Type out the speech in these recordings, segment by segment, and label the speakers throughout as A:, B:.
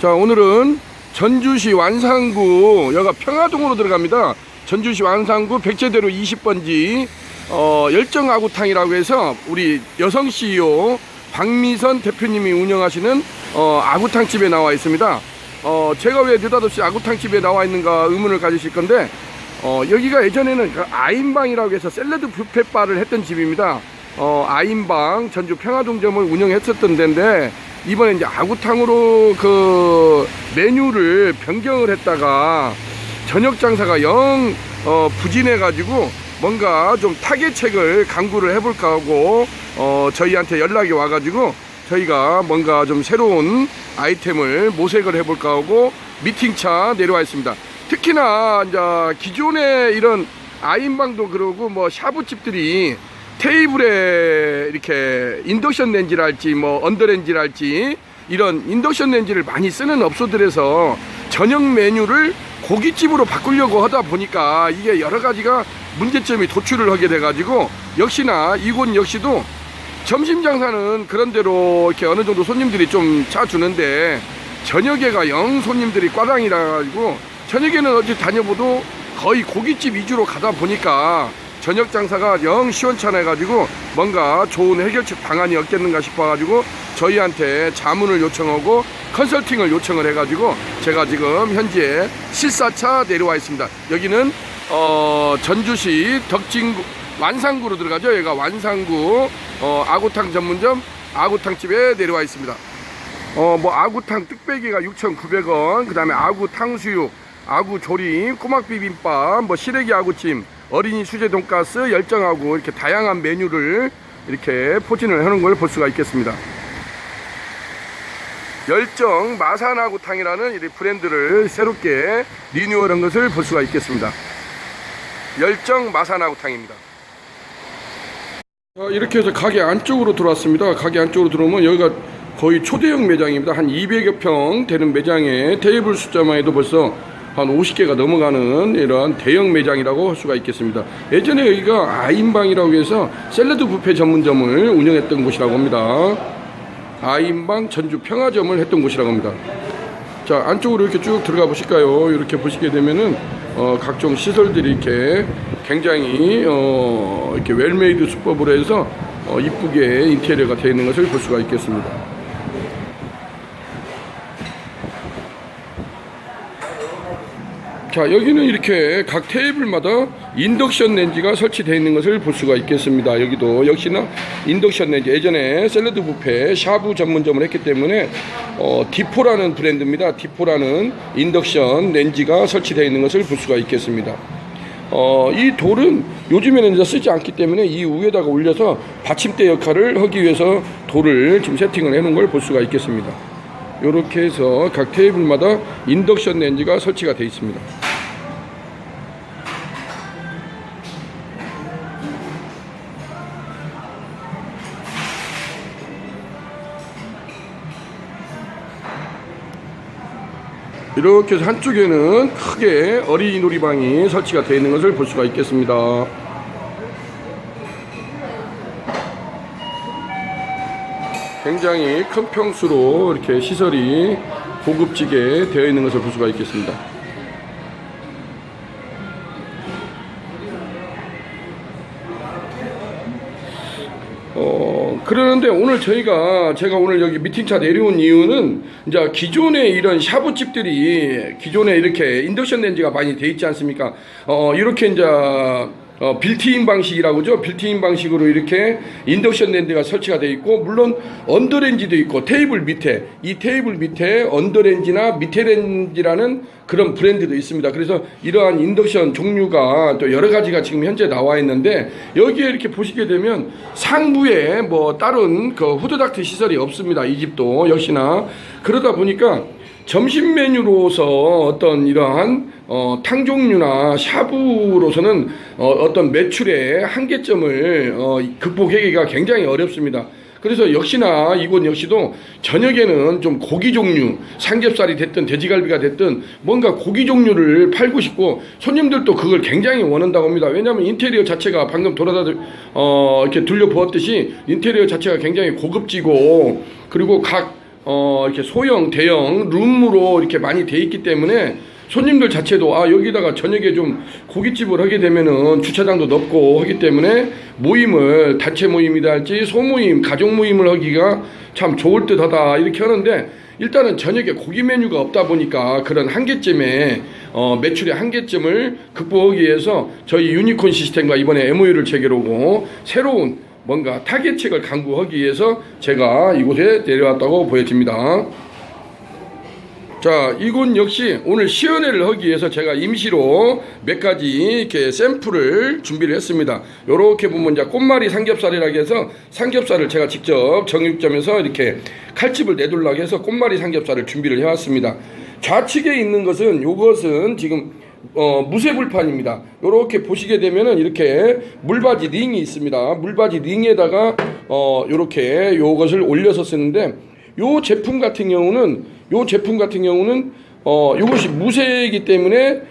A: 자 오늘은 전주시 완산구 여가 평화동으로 들어갑니다. 전주시 완산구 백제대로 20번지 어, 열정아구탕이라고 해서 우리 여성 CEO 박미선 대표님이 운영하시는 어, 아구탕집에 나와 있습니다. 어, 제가 왜 느닷없이 아구탕집에 나와 있는가 의문을 가지실 건데 어, 여기가 예전에는 그 아인방이라고 해서 샐러드 뷔페바를 했던 집입니다. 어, 아인방 전주 평화동점을 운영했었던 데인데 이번에 이제 아구탕으로 그 메뉴를 변경을 했다가 저녁 장사가 영 어, 부진해 가지고 뭔가 좀 타겟책을 강구를 해볼까 하고 어, 저희한테 연락이 와가지고 저희가 뭔가 좀 새로운 아이템을 모색을 해볼까 하고 미팅차 내려와 있습니다. 특히나 이제 기존에 이런 아인방도 그러고 뭐 샤브집들이 테이블에 이렇게 인덕션 렌지랄지 뭐 언더렌지랄지 이런 인덕션 렌지를 많이 쓰는 업소들에서 저녁 메뉴를 고깃집으로 바꾸려고 하다 보니까 이게 여러 가지가 문제점이 도출을 하게 돼가지고 역시나 이곳 역시도 점심 장사는 그런대로 이렇게 어느 정도 손님들이 좀 차주는데 저녁에가 영 손님들이 꽈당이라 가지고 저녁에는 어디 다녀봐도 거의 고깃집 위주로 가다 보니까 저녁 장사가 영 시원찮아 가지고 뭔가 좋은 해결책 방안이 없겠는가 싶어 가지고 저희한테 자문을 요청하고 컨설팅을 요청을 해 가지고 제가 지금 현재 실사차 내려와 있습니다. 여기는 어 전주시 덕진구 완산구로 들어가죠. 여기가 완산구 어 아구탕 전문점 아구탕집에 내려와 있습니다. 어, 뭐, 아구탕 뚝배기가 6,900원, 그 다음에 아구 탕수육, 아구 조림, 꼬막 비빔밥, 뭐, 시래기 아구찜, 어린이 수제 돈가스, 열정아구, 이렇게 다양한 메뉴를 이렇게 포진을 해놓은 걸볼 수가 있겠습니다. 열정 마산아구탕이라는 이 브랜드를 새롭게 리뉴얼한 것을 볼 수가 있겠습니다. 열정 마산아구탕입니다. 어, 이렇게 해서 가게 안쪽으로 들어왔습니다. 가게 안쪽으로 들어오면 여기가 거의 초대형 매장입니다. 한 200여 평 되는 매장에 테이블 숫자만 해도 벌써 한 50개가 넘어가는 이러한 대형 매장이라고 할 수가 있겠습니다. 예전에 여기가 아인방이라고 해서 샐러드 뷔페 전문점을 운영했던 곳이라고 합니다. 아인방 전주 평화점을 했던 곳이라고 합니다. 자 안쪽으로 이렇게 쭉 들어가 보실까요? 이렇게 보시게 되면은 어, 각종 시설들이 이렇게 굉장히 어, 이렇게 웰메이드 수법으로 해서 어, 이쁘게 인테리어가 되어 있는 것을 볼 수가 있겠습니다. 자 여기는 이렇게 각 테이블마다 인덕션 렌지가 설치되어 있는 것을 볼 수가 있겠습니다. 여기도 역시나 인덕션 렌지 예전에 샐러드 뷔페 샤브 전문점을 했기 때문에 어, 디포라는 브랜드입니다. 디포라는 인덕션 렌지가 설치되어 있는 것을 볼 수가 있겠습니다. 어, 이 돌은 요즘에는 이제 쓰지 않기 때문에 이 위에다가 올려서 받침대 역할을 하기 위해서 돌을 지금 세팅을 해 놓은 걸 볼 수가 있겠습니다. 이렇게 해서 각 테이블마다 인덕션 렌지가 설치가 되어 있습니다. 이렇게 해서 한쪽에는 크게 어린이 놀이방이 설치가 되어 있는 것을 볼 수가 있겠습니다. 굉장히 큰 평수로 이렇게 시설이 고급지게 되어 있는 것을 볼 수가 있겠습니다. 어, 그러는데 오늘 저희가 제가 오늘 여기 미팅차 내려온 이유는 이제 기존에 이런 샤브집들이 기존에 이렇게 인덕션 렌지가 많이 돼 있지 않습니까? 어, 이렇게 이제 어, 빌트인 방식이라고죠. 빌트인 방식으로 이렇게 인덕션 렌즈가 설치가 되어 있고 물론 언더렌지도 있고 테이블 밑에 이 테이블 밑에 언더렌지나 밑에 렌지라는 그런 브랜드도 있습니다. 그래서 이러한 인덕션 종류가 또 여러 가지가 지금 현재 나와 있는데 여기에 이렇게 보시게 되면 상부에 뭐 다른 그 후드닥트 시설이 없습니다. 이 집도 역시나 그러다 보니까 점심 메뉴로서 어떤 이러한 어, 탕 종류나 샤브로서는 어, 어떤 매출의 한계점을 어, 극복하기가 굉장히 어렵습니다. 그래서 역시나 이곳 역시도 저녁에는 좀 고기 종류, 삼겹살이 됐든 돼지갈비가 됐든 뭔가 고기 종류를 팔고 싶고 손님들도 그걸 굉장히 원한다고 합니다. 왜냐하면 인테리어 자체가 방금 돌아다 어, 이렇게 둘려 보았듯이 인테리어 자체가 굉장히 고급지고 그리고 각 어, 이렇게 소형, 대형 룸으로 이렇게 많이 돼 있기 때문에 손님들 자체도 아 여기다가 저녁에 좀 고깃집을 하게 되면은 주차장도 넓고 하기 때문에 모임을 단체 모임이다 할지 소모임, 가족 모임을 하기가 참 좋을 듯하다 이렇게 하는데 일단은 저녁에 고기 메뉴가 없다 보니까 그런 한계점에 어, 매출의 한계점을 극복하기 위해서 저희 유니콘 시스템과 이번에 MOU를 체결하고 새로운 뭔가 타겟책을 강구하기 위해서 제가 이곳에 내려왔다고 보여집니다. 자, 이곳 역시 오늘 시연회를 하기 위해서 제가 임시로 몇 가지 이렇게 샘플을 준비를 했습니다. 요렇게 보면 이제 꽃말이 삼겹살이라고 해서 삼겹살을 제가 직접 정육점에서 이렇게 칼집을 내둘라고 해서 꽃말이 삼겹살을 준비를 해왔습니다. 좌측에 있는 것은 요것은 지금 어, 무쇠불판입니다. 요렇게 보시게 되면은 이렇게 물바지 링이 있습니다. 물바지 링에다가 어, 요렇게 요것을 올려서 쓰는데 요 제품 같은 경우는 요 제품 같은 경우는 어 요것이 무쇠이기 때문에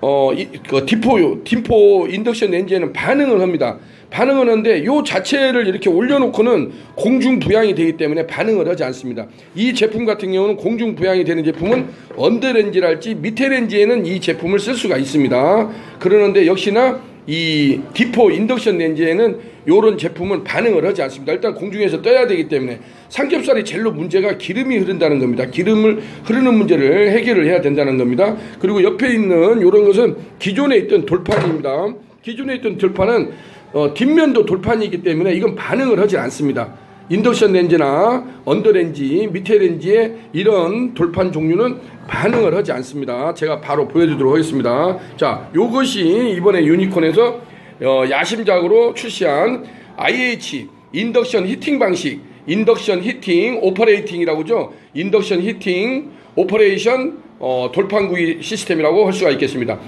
A: 어 이 그 디포 디포 인덕션 렌즈에는 반응을 합니다. 반응을 하는데 요 자체를 이렇게 올려놓고는 공중 부양이 되기 때문에 반응을 하지 않습니다. 이 제품 같은 경우는 공중 부양이 되는 제품은 언더 렌즈랄지 밑에 렌즈에는 이 제품을 쓸 수가 있습니다. 그러는데 역시나 이 디포 인덕션 렌즈에는 요런 제품은 반응을 하지 않습니다. 일단 공중에서 떠야 되기 때문에 삼겹살이 젤로 문제가 기름이 흐른다는 겁니다. 기름을 흐르는 문제를 해결을 해야 된다는 겁니다. 그리고 옆에 있는 요런 것은 기존에 있던 돌판입니다. 기존에 있던 돌판은 어, 뒷면도 돌판이기 때문에 이건 반응을 하지 않습니다. 인덕션 렌즈나 언더 렌즈, 밑에 렌즈의 이런 돌판 종류는 반응을 하지 않습니다. 제가 바로 보여드리도록 하겠습니다. 자, 요것이 이번에 유니콘에서 어, 야심작으로 출시한 IH 인덕션 히팅 방식, 인덕션 히팅 오퍼레이팅이라고 하죠. 인덕션 히팅 오퍼레이션 어, 돌판구이 시스템이라고 할 수가 있겠습니다.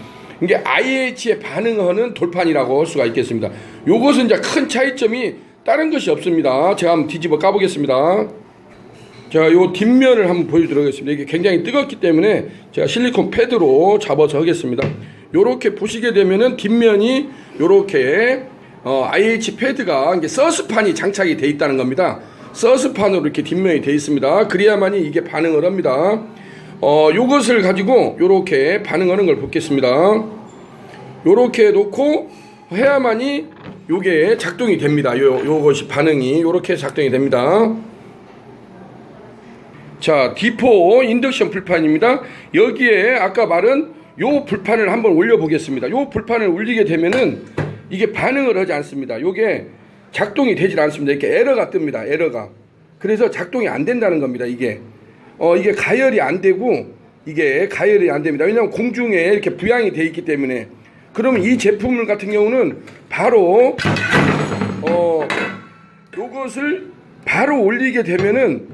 A: 이게 IH에 반응하는 돌판이라고 할 수가 있겠습니다. 요것은 이제 큰 차이점이 다른 것이 없습니다. 제가 한번 뒤집어 까보겠습니다. 제가 요 뒷면을 한번 보여드리겠습니다. 이게 굉장히 뜨겁기 때문에 제가 실리콘 패드로 잡아서 하겠습니다. 요렇게 보시게 되면은 뒷면이 요렇게 어, IH 패드가 이게 서스판이 장착이 돼 있다는 겁니다. 서스판으로 이렇게 뒷면이 돼 있습니다. 그래야만이 이게 반응을 합니다. 어, 요것을 가지고 요렇게 반응하는 걸 보겠습니다. 요렇게 놓고 해야만이 요게 작동이 됩니다. 요, 요것이 반응이 요렇게 작동이 됩니다. 자, 디포 인덕션 불판입니다. 여기에 아까 말한 요 불판을 한번 올려 보겠습니다. 요 불판을 올리게 되면은 이게 반응을 하지 않습니다. 요게 작동이 되질 않습니다. 이렇게 에러가 뜹니다. 에러가. 그래서 작동이 안 된다는 겁니다. 이게. 어, 이게 가열이 안 되고 이게 가열이 안 됩니다. 왜냐하면 공중에 이렇게 부양이 돼 있기 때문에 그러면 이 제품을 같은 경우는 바로 어 요것을 바로 올리게 되면은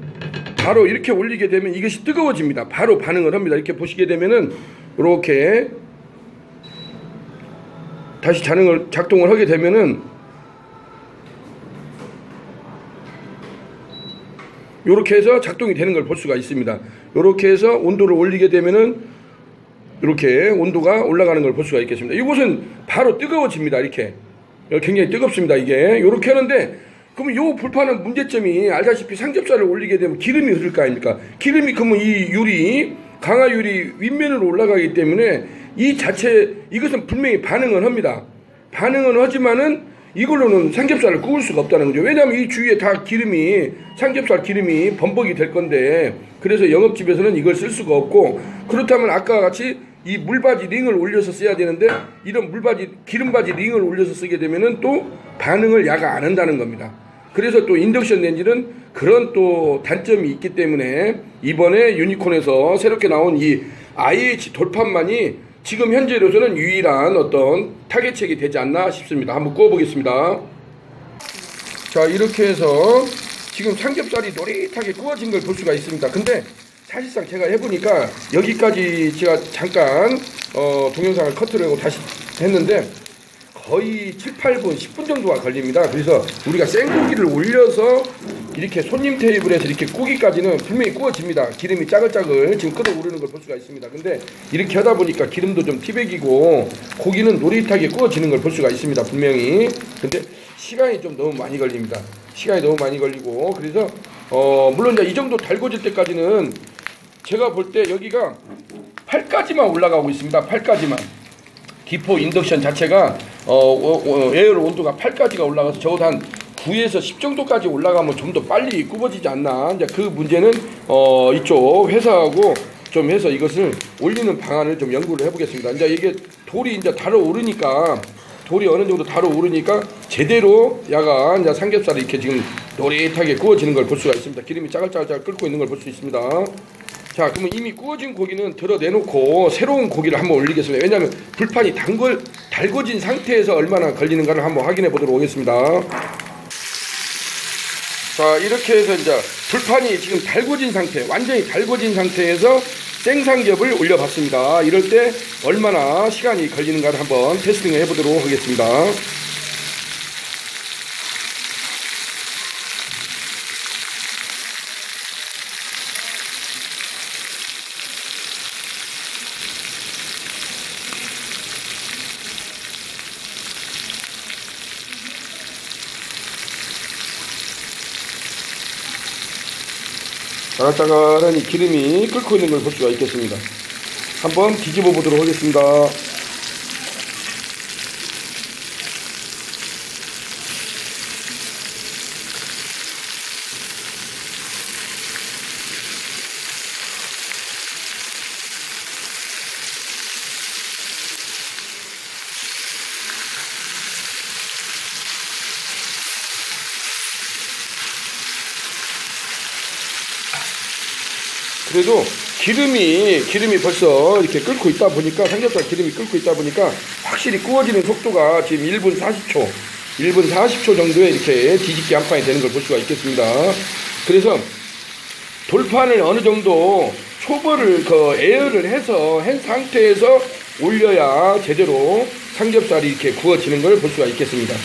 A: 바로 이렇게 올리게 되면 이것이 뜨거워집니다. 바로 반응을 합니다. 이렇게 보시게 되면은 이렇게 다시 작동을 작동을 하게 되면은 이렇게 해서 작동이 되는 걸 볼 수가 있습니다. 이렇게 해서 온도를 올리게 되면은 이렇게 온도가 올라가는 걸 볼 수가 있겠습니다. 이곳은 바로 뜨거워집니다. 이렇게 굉장히 뜨겁습니다. 이게 이렇게 하는데 그러면 요 불판은 문제점이 알다시피 삼겹살을 올리게 되면 기름이 흐를 거 아닙니까? 기름이 그러면 이 유리 강화 유리 윗면으로 올라가기 때문에 이 자체 이것은 분명히 반응을 합니다. 반응은 하지만은 이걸로는 삼겹살을 구울 수가 없다는 거죠. 왜냐하면 이 주위에 다 기름이 삼겹살 기름이 범벅이 될 건데 그래서 영업집에서는 이걸 쓸 수가 없고 그렇다면 아까 같이 이 물바지 링을 올려서 써야 되는데 이런 물바지 기름바지 링을 올려서 쓰게 되면은 또 반응을 야가 안 한다는 겁니다. 그래서 또 인덕션 렌즈는 그런 또 단점이 있기 때문에 이번에 유니콘에서 새롭게 나온 이 IH 돌판만이 지금 현재로서는 유일한 어떤 타겟책이 되지 않나 싶습니다. 한번 구워보겠습니다. 자 이렇게 해서 지금 삼겹살이 노릿하게 구워진 걸 볼 수가 있습니다. 근데 사실상 제가 해보니까 여기까지 제가 잠깐 어, 동영상을 커트를 하고 다시 했는데 거의 7, 8분, 10분 정도가 걸립니다. 그래서 우리가 생고기를 올려서 이렇게 손님 테이블에서 이렇게 구기까지는 분명히 구워집니다. 기름이 짜글짜글 지금 끓어오르는 걸 볼 수가 있습니다. 근데 이렇게 하다 보니까 기름도 좀 티백이고 고기는 노릿하게 구워지는 걸 볼 수가 있습니다. 분명히. 근데 시간이 좀 너무 많이 걸립니다. 시간이 너무 많이 걸리고 그래서 어 물론 이제 이 정도 달궈질 때까지는 제가 볼 때 여기가 8까지만 올라가고 있습니다. 8까지만. 기포 인덕션 자체가 어, 어, 어, 에어 온도가 8까지가 올라가서 적어도 한 9에서 10 정도까지 올라가면 좀 더 빨리 굽어지지 않나. 이제 그 문제는 어, 이쪽 회사하고 좀 해서 이것을 올리는 방안을 좀 연구를 해보겠습니다. 이제 이게 돌이 이제 달아 오르니까 돌이 어느 정도 달아 오르니까 제대로 야간 이제 삼겹살이 이렇게 지금 노릇하게 구워지는 걸 볼 수가 있습니다. 기름이 짜글짜글 끓고 있는 걸 볼 수 있습니다. 자, 그러면 이미 구워진 고기는 들어 내놓고 새로운 고기를 한번 올리겠습니다. 왜냐하면 불판이 단걸 달궈진 상태에서 얼마나 걸리는가를 한번 확인해 보도록 하겠습니다. 자, 이렇게 해서 이제 불판이 지금 달궈진 상태, 완전히 달궈진 상태에서 생삼겹을 올려봤습니다. 이럴 때 얼마나 시간이 걸리는가를 한번 테스팅을 해보도록 하겠습니다. 짜글짜글한 이 기름이 끓고 있는 걸 볼 수가 있겠습니다. 한번 뒤집어 보도록 하겠습니다. 그래도 기름이 기름이 벌써 이렇게 끓고 있다 보니까 삼겹살 기름이 끓고 있다 보니까 확실히 구워지는 속도가 지금 1분 40초 1분 40초 정도에 이렇게 뒤집기 한 판이 되는 걸 볼 수가 있겠습니다. 그래서 돌판을 어느 정도 초벌을 그 에어를 해서 한 상태에서 올려야 제대로 삼겹살이 이렇게 구워지는 걸 볼 수가 있겠습니다.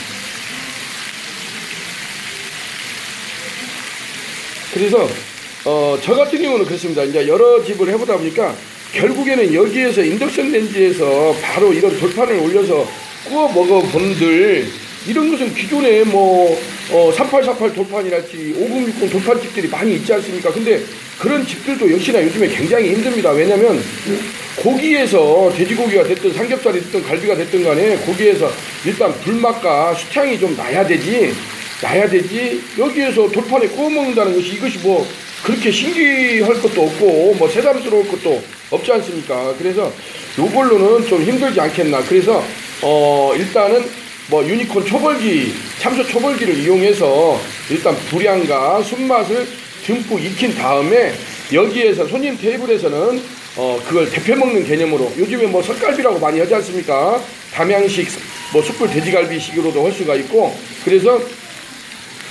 A: 그래서 어, 저 같은 경우는 그렇습니다. 이제 여러 집을 해보다 보니까 결국에는 여기에서 인덕션 렌즈에서 바로 이런 돌판을 올려서 구워 먹어 본들 이런 것은 기존에 뭐 어, 3848 돌판이랄지 5060 돌판집들이 많이 있지 않습니까? 근데 그런 집들도 역시나 요즘에 굉장히 힘듭니다. 왜냐면 고기에서 돼지고기가 됐든 삼겹살이 됐든 갈비가 됐든 간에 고기에서 일단 불맛과 수창이 좀 나야 되지 나야 되지 여기에서 돌판에 구워 먹는다는 것이 이것이 뭐 그렇게 신기할 것도 없고 뭐 새삼스러울 것도 없지 않습니까? 그래서 요걸로는 좀 힘들지 않겠나. 그래서 어 일단은 뭐 유니콘 초벌기 참소 초벌기를 이용해서 일단 불향과 순맛을 듬뿍 익힌 다음에 여기에서 손님 테이블에서는 어 그걸 데펴 먹는 개념으로 요즘에 뭐 석갈비라고 많이 하지 않습니까? 담양식 뭐 숯불 돼지갈비식으로도 할 수가 있고 그래서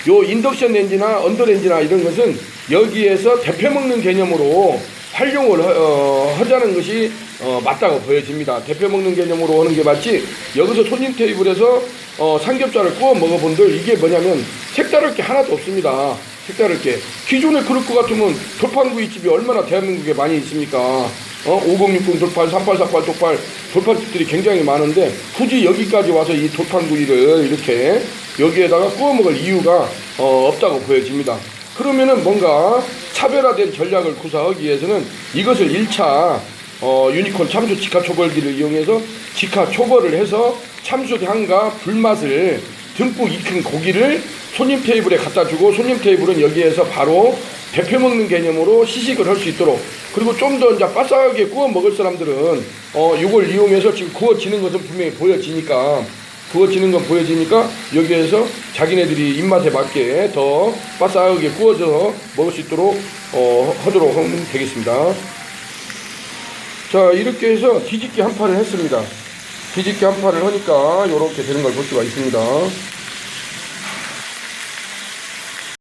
A: 요 인덕션 렌지나 언더 렌지나 이런 것은 여기에서 데펴 먹는 개념으로 활용을 하, 어, 하자는 것이 어, 맞다고 보여집니다. 데펴 먹는 개념으로 하는 게 맞지 여기서 손님 테이블에서 어, 삼겹살을 구워 먹어본들 이게 뭐냐면 색다를 게 하나도 없습니다. 색다를 게 기존에 그럴 것 같으면 돌판구이집이 얼마나 대한민국에 많이 있습니까? 어? 5060 돌판, 3848 돌판, 돌판집들이 굉장히 많은데 굳이 여기까지 와서 이 돌판구이를 이렇게 여기에다가 구워 먹을 이유가 어, 없다고 보여집니다. 그러면은 뭔가 차별화된 전략을 구사하기 위해서는 이것을 1차 어, 유니콘 참수 직화 초벌기를 이용해서 직화 초벌을 해서 참수 향과 불맛을 듬뿍 익힌 고기를 손님 테이블에 갖다 주고 손님 테이블은 여기에서 바로 대표 먹는 개념으로 시식을 할 수 있도록 그리고 좀 더 이제 바싹하게 구워 먹을 사람들은 어 이걸 이용해서 지금 구워지는 것은 분명히 보여지니까 구워지는 건 보여지니까 여기에서 자기네들이 입맛에 맞게 더 바싹하게 구워져서 먹을 수 있도록 어 하도록 하면 되겠습니다. 자 이렇게 해서 뒤집기 한 판을 했습니다. 뒤집기 한 판을 하니까 이렇게 되는 걸 볼 수가 있습니다.